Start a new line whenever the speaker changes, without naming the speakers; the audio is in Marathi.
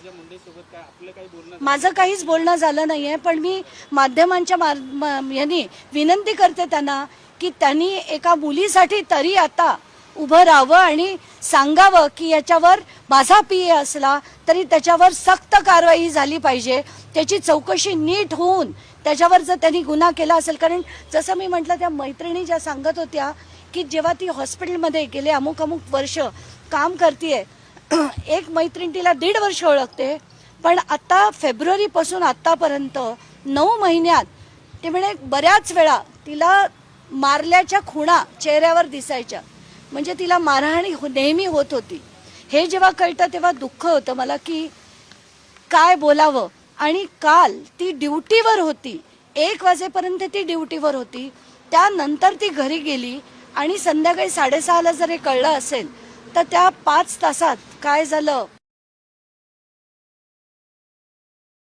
पंकजा मुंडे सोबत काय आपलं काही बोलणं
माझं काहीच बोलणं झालं नाही आहे पण मी माध्यमांच्या यांनी विनंती करते त्यांना की त्यांनी एका मुलीसाठी तरी आता उभं राहावं आणि सांगावं की याच्यावर माझा पी ए असला तरी त्याच्यावर सक्त कारवाई झाली पाहिजे. त्याची चौकशी नीट होऊन त्याच्यावर जर त्यांनी गुन्हा केला असेल कारण जसं मी म्हटलं त्या मैत्रिणी ज्या सांगत होत्या की जेव्हा ती हॉस्पिटलमध्ये गेले अमुक अमुक वर्ष काम करते एक मैत्रीण तिला दीड वर्ष ओळखते पण आता फेब्रुवारीपासून आत्तापर्यंत नऊ महिन्यात ते म्हणे बऱ्याच वेळा तिला मारल्याच्या खुणा चेहऱ्यावर दिसायच्या. म्हणजे तिला मारहाणी हो- नेहमी होत होती. हे जेव्हा कळतं तेव्हा दुःख होतं मला की काय बोलावं. आणि काल ती ड्युटीवर होती. एक वाजेपर्यंत ती ड्युटीवर होती. त्यानंतर ती घरी गेली आणि संध्याकाळी साडेसहाला जर हे कळलं असेल तर त्या पाच तासात काय झालं?